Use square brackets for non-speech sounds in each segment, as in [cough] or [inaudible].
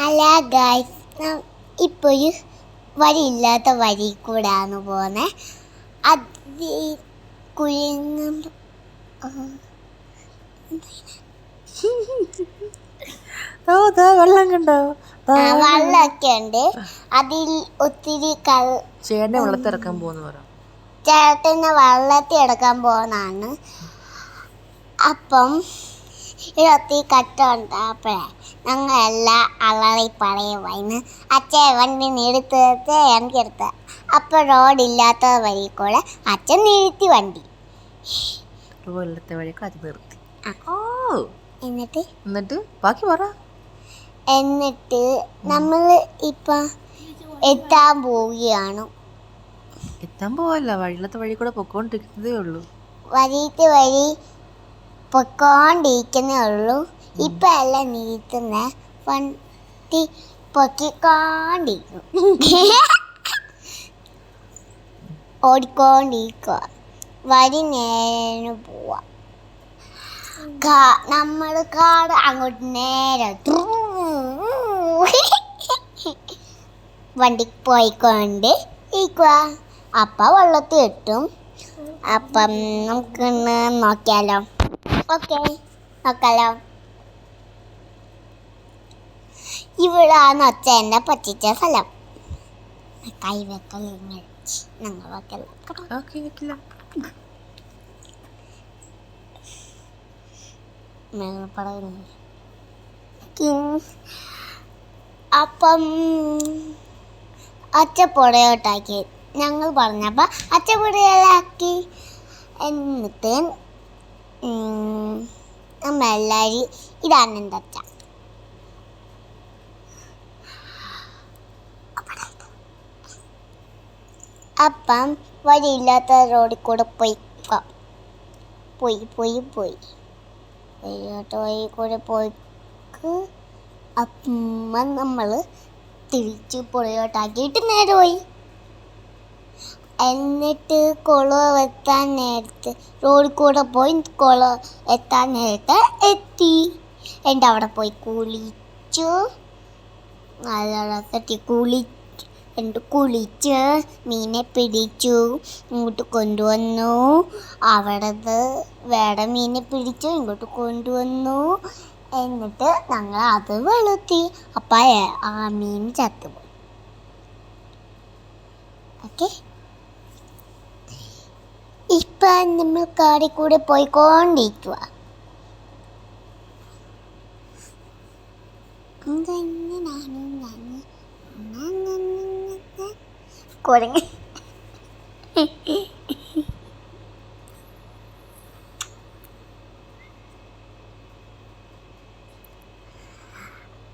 അല്ല ഗായ്സ് ഇപ്പോൾ ഒരു വഴിയില്ലാത്ത വരി കൂടാണ് പോകുന്നത് അത് കുഴിങ്ങും ഓ ദാ വെള്ളം കണ്ടോ? വെള്ളമൊക്കെ ഉണ്ട്. അതിൽ ഒത്തിരി കൾ ചേട്ടനെ വെള്ളത്തിറക്കാൻ പോകുന്നു പറ. ചേട്ടനെ വെള്ളത്തിൽ എടുക്കാൻ പോകുന്നതാണ് അപ്പം കട്ട കട്ടുണ്ടായപ്പോഴേ ഞങ്ങൾ എല്ലാം അളറി പറയുമായിരുന്നു അച്ഛൻ വണ്ടി നിർത്ത് എനിക്ക് എടുത്ത് അപ്പോൾ റോഡില്ലാത്ത വഴി കൂടെ അച്ഛൻ നിർത്തി വണ്ടി. വെള്ളത്തെ വഴിയൊക്കെ അത് നിർത്തി. ഓ. എന്നിട്ട്? എന്നിട്ട്? ബാക്കി പറ. എന്നിട്ട് നമ്മൾ ഇപ്പം എത്താൻ പോവുകയാണ്. എത്താൻ പോവല്ല. വഴിയിലത്തെ വഴി കൂടെ പൊക്കോണ്ടിരിക്കുന്നതേ ഉള്ളൂ. വഴിയിട്ട് വഴി പൊക്കോണ്ടിരിക്കുന്നേ ഉള്ളൂ. ഇപ്പം അല്ല നീത്തുന്ന വണ്ടി പൊക്കിക്കൊണ്ടിരിക്കും. [laughs] ഓടിക്കൊണ്ടിരിക്കുക വരി നേരെ പോവാ. നമ്മൾ കാട് അങ്ങോട്ട് നേരെ. വണ്ടി പോയിക്കൊണ്ട് ഇരിക്കുക അപ്പം വെള്ളത്തിൽ കിട്ടും അപ്പം നമുക്ക് നോക്കിയാലോ? ഓക്കെ നോക്കാലോ? ഇവിടാണ് ഒച്ച എന്നെ പറ്റിച്ച സ്ഥലം. കൈവെക്കൽ ഞങ്ങൾ വെക്കൽ. അപ്പം അച്ഛ പുടയോട്ടാക്കി ഞങ്ങൾ പറഞ്ഞപ്പോൾ അച്ഛ പുറയിലാക്കി എന്നിട്ട് നമ്മ എല്ലാവരും ഇതാണ് എന്റെ അച്ഛ അപ്പം വഴിയില്ലാത്ത റോഡിൽ കൂടെ പോയി പോയി പോയി പോയി. വഴിയില്ലാത്ത വഴി കൂടെ പോയിക്ക്. അപ്പം നമ്മൾ തിരിച്ച് പുറയോട്ടാക്കിയിട്ട് നേരെ പോയി. എന്നിട്ട് കുളം എത്താൻ നേരത്ത് റോഡിൽ കൂടെ പോയി കുളം എത്താൻ നേരത്തെ എത്തി. എന്റെ അവിടെ പോയി കുളിച്ചു. നല്ല തട്ടി കുളി എന്നിട്ട് കുളിച്ച് മീനെ പിടിച്ചു. ഇങ്ങോട്ട് കൊണ്ടുവന്നു. അവിടെ വേറെ മീനെ പിടിച്ചു ഇങ്ങോട്ട് കൊണ്ടുവന്നു. എന്നിട്ട് ഞങ്ങൾ അത് വെളുത്തി അപ്പം ആ മീൻ ചത്തുപോയി. ഓക്കെ. ഇപ്പം നമ്മൾ കാടിൽ കൂടെ പോയിക്കൊണ്ടിരിക്കുക കുരങ്ങ്.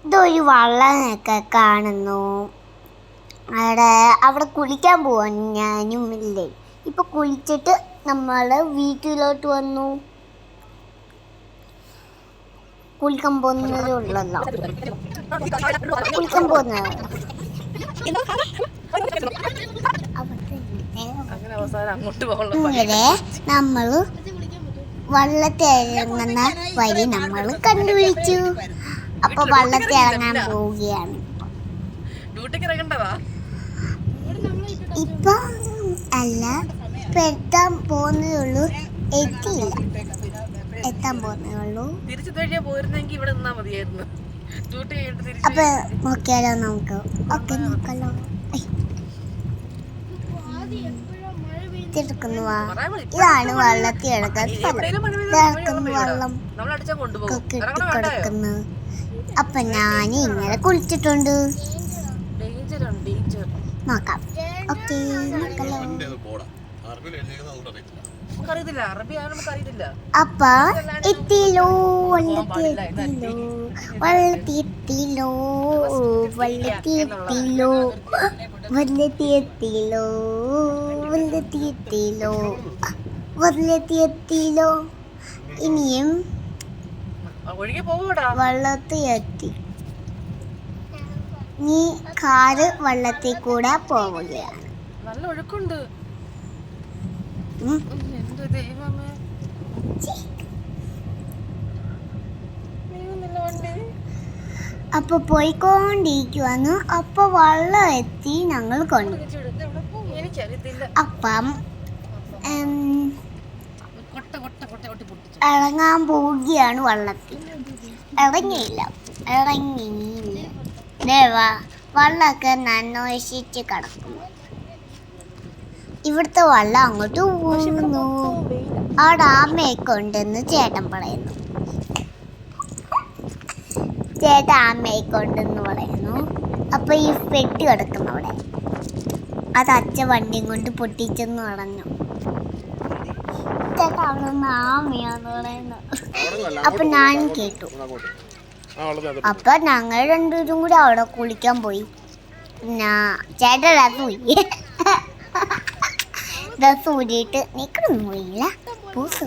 ഇതൊരു വള്ളമൊക്കെ കാണുന്നു. അവിടെ അവിടെ കുളിക്കാൻ പോവാൻ ഞാനും ഇല്ലേ. ഇപ്പൊ കുളിച്ചിട്ട് നമ്മൾ വീട്ടിലോട്ട് വന്നു. കുളിക്കാൻ പോകുന്നതേ ഉള്ളല്ലോ. കുളിക്കാൻ പോകുന്നത് അങ്ങനെ അവസാനം അങ്ങോട്ട് പോകണം നമ്മൾ വള്ളത്തിൽ ഇറങ്ങുന്ന വഴി നമ്മൾ കണ്ടുപിടിച്ചു. അപ്പൊ വള്ളത്തിൽ ഇറങ്ങാൻ പോവുകയാണ് ഇപ്പൊ. അല്ല എത്താൻ പോകുന്നതേ ഉള്ളൂ എത്തിയില്ല. എത്താൻ പോകുന്നതേ ഉള്ളൂ തിരിച്ചു പോയിരുന്നെങ്കിൽ ഇവിടെ നിന്നാ മതിയായിരുന്നു. അപ്പൊ നോക്കിയാലോ നമുക്ക്? ഓക്കെ നോക്കാലോ. ഇതാണ് വെള്ളത്തിൽ സ്ഥലം വെള്ളം അപ്പൊ ഞാൻ ഇങ്ങനെ കുളിച്ചിട്ടുണ്ട്. ഡേഞ്ചർ ആണ് ഡേഞ്ചർ നോക്കാം. ഓക്കെ നോക്കലോ. നമുക്കറിയത്തില്ല. അറബി ആണ് നമുക്കറിയത്തില്ല. അപ്പ എത്തിയില്ലോ വള്ളത്തി എത്തിയില്ലോ വള്ളത്തി എത്തിയില്ലോ വള്ളത്തി എത്തിയില്ലോ വള്ളത്തി എത്തിയില്ലോ വള്ളത്തി എത്തിയില്ലോ വള്ളത്തി എത്തിയില്ലോ ഇനിയും ഒഴുകി പോകൂടാ നീ കാറ് വള്ളത്തിൽ കൂടെ പോവുകയാണ്. നല്ല ഒഴുക്കുണ്ട് ഉം. എന്ത് ദൈവമേ നീങ്ങുന്നില്ല വണ്ടി അപ്പൊ പോയിക്കൊണ്ടിരിക്കുവാന്ന് അപ്പൊ വള്ളം എത്തി ഞങ്ങൾ കൊണ്ടു. അപ്പം ഇറങ്ങാൻ പോവുകയാണ് വള്ളത്തിൽ. ഇറങ്ങിയില്ല. ഇറങ്ങിയില്ല. വള്ളമൊക്കെ നന്നോഷിച്ച് കിടക്കുന്നു. ഇവിടുത്തെ വെള്ളം അങ്ങോട്ട് പോകുന്നു അവിടെ ഡാമയൊക്കെ ഉണ്ടെന്ന് ചേട്ടൻ പറയുന്നു. ചേട്ടൻ ആമയൊക്കെ ഉണ്ടെന്ന് പറയുന്നു. അപ്പൊ ഈ പെട്ടി കിടക്കുന്നു അവിടെ. അത് അച്ഛ വണ്ടിയും കൊണ്ട് പൊട്ടിച്ചെന്ന് പറഞ്ഞു. ചേട്ടാ അവിടെ നിന്ന് ആമയാന്ന് പറയുന്നു. അപ്പൊ ഞാൻ കേട്ടു. ആ അപ്പൊ ഞങ്ങൾ രണ്ടുപേരും കൂടി അവിടെ കുളിക്കാൻ പോയി. പിന്നെ ചേട്ടൻ പോയി. രസം ഊരിയിട്ട് നിക്കണൊന്നും പോയില്ല ബോസ്.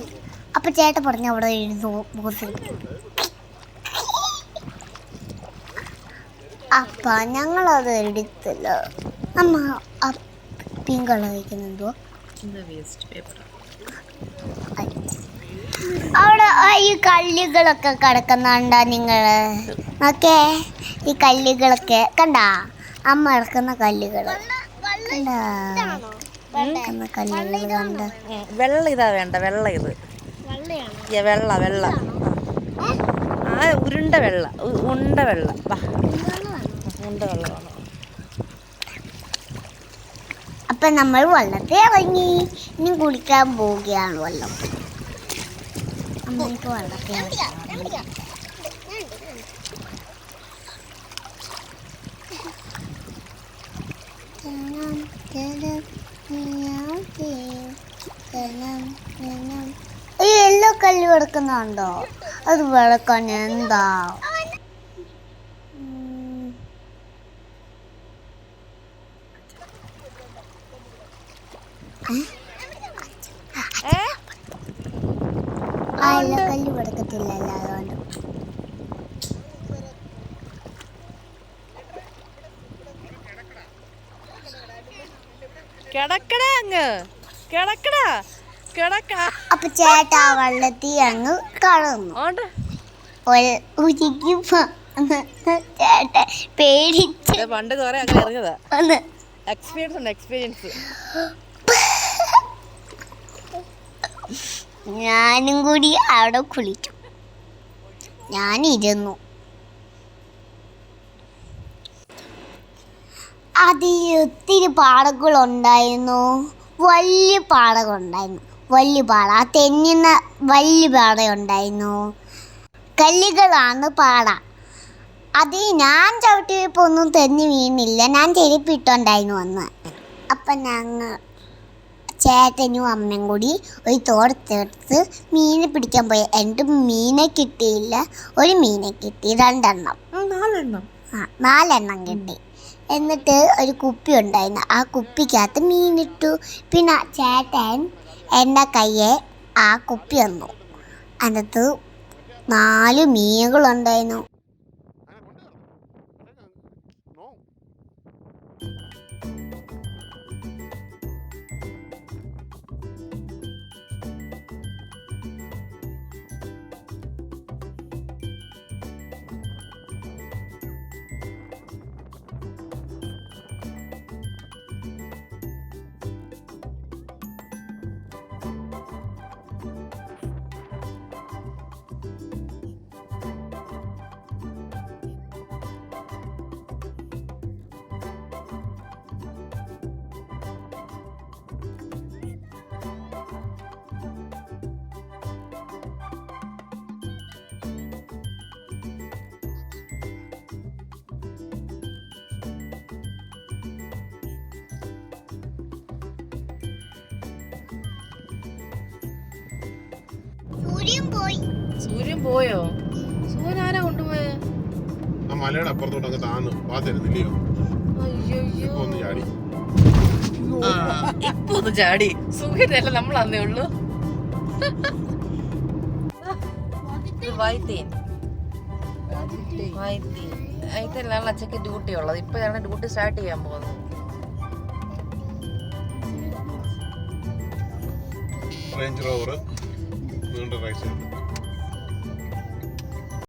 അപ്പൊ ചേട്ടൻ പറഞ്ഞു അവിടെ എഴുതു ബോസ് അപ്പ ഞങ്ങളത് എടുത്തില്ല. അമ്മ പിങ്ക് കളർ വയ്ക്കുന്നുണ്ടോ അവിടെ ഈ കല്ലുകളൊക്കെ കിടക്കുന്നുണ്ട നിങ്ങൾ? ഓക്കെ ഈ കല്ലുകളൊക്കെ. കണ്ടാ അമ്മ ഇറക്കുന്ന കല്ലുകൾ കണ്ട. വെള്ള ഇതാ വേണ്ട വെള്ള ഇത്. വെള്ള വെള്ള. ആ ഉരുണ്ട വെള്ള ഉണ്ട വെള്ള. ഉണ്ട വെള്ളമാണ്. അപ്പൊ നമ്മൾ വെള്ളത്തെ ഇറങ്ങി. ഇനി കുടിക്കാൻ പോവുകയാണ് വെള്ളം. അമ്മയ്ക്ക് വെള്ളത്തെ ഇറങ്ങി. ഈ യെല്ലോ കല്ല് കിടക്കുന്നുണ്ടോ അത് വിളക്കാൻ എന്താ. ആ യെല്ലോ കല്ല് കിടക്കത്തില്ലല്ലോ കിടക്കടാ അങ്ങ്. കിടക്കടാ. കിടക്ക. അപ്പൊ ചേട്ടാ വെള്ളത്തിൽ അങ്ങ് കളന്നു ചേട്ടൻ പേടിച്ച് പണ്ട് കുറെ അങ്ങനെ ഇറങ്ങിയതാ. എക്സ്പീരിയൻസ് ഉണ്ട് എക്സ്പീരിയൻസ് ഞാനും കൂടി അവിടെ കുളിച്ചു. ഞാനിരുന്നു അതിൽ ഒത്തിരി പാടകളുണ്ടായിരുന്നു വലിയ പാടകളുണ്ടായിരുന്നു വലിയ പാട. ആ തെന്നുന്ന വലിയ പാട ഉണ്ടായിരുന്നു കല്ലുകളാണ് പാട. അത് ഞാൻ ചവിട്ടിയപ്പോൾ ഒന്നും തെന്നി വീണില്ല. ഞാൻ ചെരുപ്പിട്ടുണ്ടായിരുന്നു അന്ന്. അപ്പം ഞങ്ങൾ ചേട്ടനും അമ്മയും കൂടി ഒരു തോടത്തെടുത്ത് മീനെ പിടിക്കാൻ പോയി. എന്റെ മീനെ കിട്ടിയില്ല. ഒരു മീനെ കിട്ടി. രണ്ടെണ്ണം. നാലെണ്ണം. ആ നാലെണ്ണം കിട്ടി. എന്നിട്ട് ഒരു കുപ്പി ഉണ്ടായിരുന്നു. ആ കുപ്പിക്കകത്ത് മീനിട്ടു. പിന്നെ ചേട്ടൻ എന്റെ കയ്യെ ആ കുപ്പി തന്നു. അതിനകത്ത് നാല് മീനുകളുണ്ടായിരുന്നു. സൂര്യൻ പോയി. സൂര്യൻ പോയോ? സൂര്യൻ ആരാ കൊണ്ടുപോയേ? ആ മലയുടെ അപ്പുറത്തോട്ട് അങ്ങ് താന്ന്. പാത്തരുന്നില്ലയോ അയ്യോ ഇപ്പൊ ഒന്ന് ചാടി. ഇപ്പൊ ഒന്ന് ചാടി. സൂര്യനല്ല നമ്മൾ അന്നേ ഉള്ളൂ. വൈത്തീൻ വൈത്തീൻ വൈത്തീനിലാണ് അച്ഛക്ക് ഡ്യൂട്ടി ഉള്ളത്. ഇപ്പൊ ഞങ്ങളുടെ ഡ്യൂട്ടി സ്റ്റാർട്ട് ചെയ്യാൻ പോകുന്നത്. റേഞ്ച് റോവർ റൈസ് ചെയ്തു